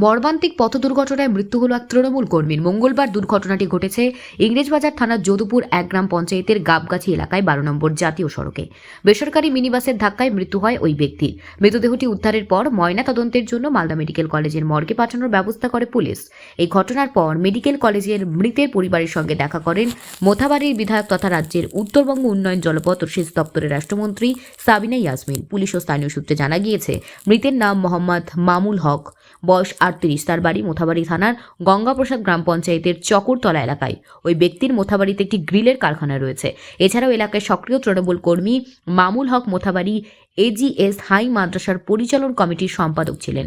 মর্মান্তিক পথ দুর্ঘটনায় মৃত্যু হল এক তৃণমূল কর্মীর। মঙ্গলবার দুর্ঘটনাটি ঘটেছে ইংরেজবাজার থানার যদুপুর এক গ্রাম পঞ্চায়েতের গাবগাছি এলাকায় বারো নম্বর জাতীয় সড়কে। বেসরকারি মিনিবাসের ধাক্কায় মৃত্যু হয় ওই ব্যক্তির। মৃতদেহটি উদ্ধারের পর ময়না তদন্তের জন্য মালদা মেডিকেল কলেজের মর্গে পাঠানোর ব্যবস্থা করে পুলিশ। এই ঘটনার পর মেডিকেল কলেজের মৃতের পরিবারের সঙ্গে দেখা করেন মোথাবাড়ির বিধায়ক তথা রাজ্যের উত্তরবঙ্গ উন্নয়ন জলপথ ও সেচ দপ্তরের রাষ্ট্রমন্ত্রী সাবিনা ইয়াসমিন। পুলিশ ও স্থানীয় সূত্রে জানা গিয়েছে, মৃতের নাম মোহাম্মদ মামুল হক। বয়স আটত্রিশ, তার বাড়ি মোথাবাড়ি থানার গঙ্গাপ্রসাদ গ্রাম পঞ্চায়েতের চকরতলা এলাকায়। ওই ব্যক্তির মোথাবাড়িতে একটি গ্রিলের কারখানা রয়েছে। এছাড়াও এলাকায় সক্রিয় তৃণমূল কর্মী মামুল হক মোথাবাড়ি এজিএস হাই মাদ্রাসার পরিচালন কমিটির সম্পাদক ছিলেন।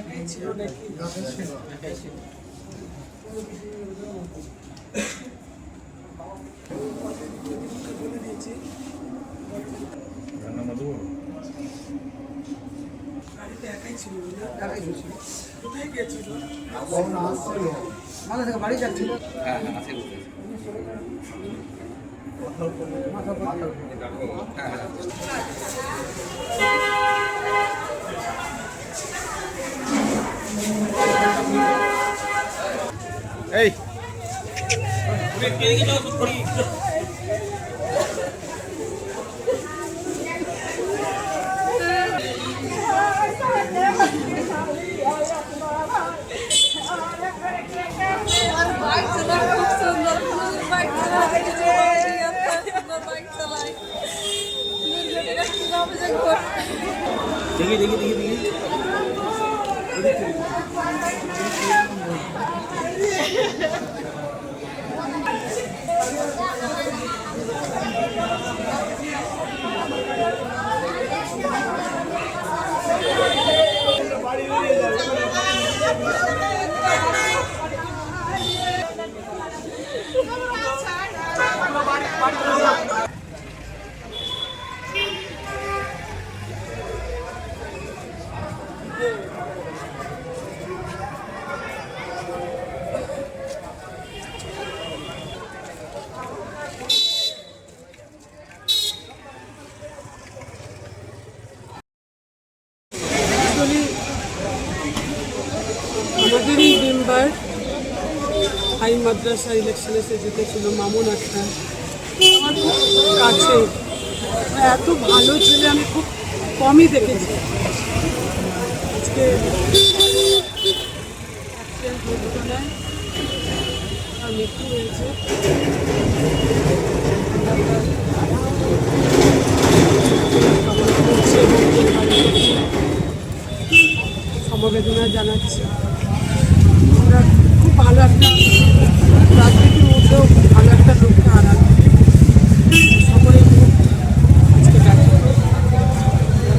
একাই ছিল কোথায় গেছিল মাথা থেকে বাড়ি যাচ্ছিল এই। দেখি দেখি দেখি দেখি। আমাদেরই মেম্বার হাই মাদ্রাসা ইলেকশনে সে জিতেছিল মামুন আক্তার। আমার খুব কাছে। এত ভালো ছেলে, আমি খুব কমই দেখেছি। আজকে অ্যাক্সিডেন্ট দুর্ঘটনায় তার মৃত্যু সমবেদনা জানাচ্ছি। আমরা খুব ভালো একটা রাজনীতির মধ্যেও ভালো একটা লোককে হারানো সকলেই খুব আজকে ডাকি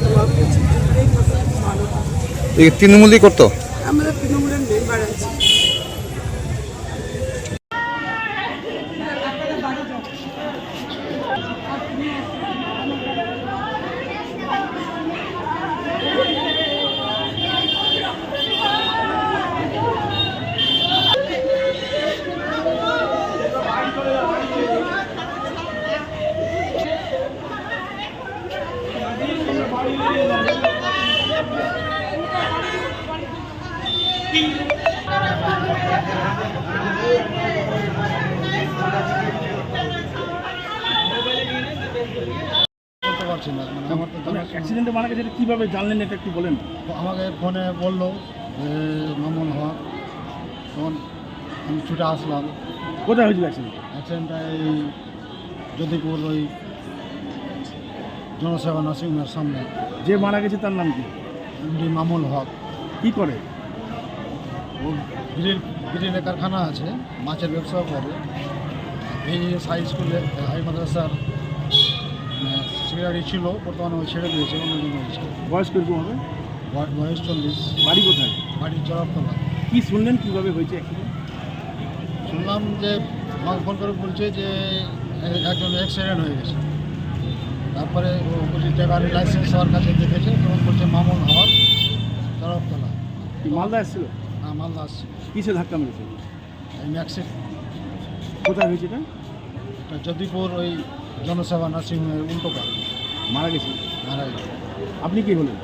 দোয়া করছি এই কথা খুব ভালো থাকে। এই তৃণমূলই করতো আমরা তৃণমূলের মেম্বার আছি বলতে পারছি না মানে আমার তো অ্যাক্সিডেন্টে মারা গেছে কীভাবে জানলেন এটা একটু বলেন? আমাকে ফোনে বলল যে মামুন হক তখন আমি ছুটে আসলাম। কোথায় হয়েছিল অ্যাক্সিডেন্ট অ্যাক্সিডেন্টটা এই যদিপুর ওই জনসেবা নার্সিংহোমের সামনে। যে মারা গেছে তার নাম কি? মামুল হক। কি করে? গ্রিল গ্রিলের কারখানা আছে মাছের ব্যবসাও করে। ভিএস হাই স্কুলে হাই মাদ্রাসার সেক্রেটারি ছিল বর্তমানে ওই ছেড়ে দিয়েছে অন্যজন হয়েছে বয়স কীরকম হবে? বয়স চল্লিশ। বাড়ি কোথায়? বাড়ির জলাতলা কি শুনলেন কীভাবে হয়েছে শুনলাম যে আমাকে ফোন করে বলছে যে একজন অ্যাক্সিডেন্ট হয়ে গেছে। তারপরে ও বলছে গাড়ির লাইসেন্স হওয়ার কাছে দেখেছে তখন বলছে মামুন তরফতলা কি মালদা এসেছিল? হ্যাঁ মালদা আসছে কিসে ধাক্কা মেরেছে? এই কোথায় হয়েছে এটা? এটা যদিপুর ওই জনসেবা নার্সিংহোমের উল্টো পাড়। মারা গেছে? মারা গেছে। আপনি কি হলেন?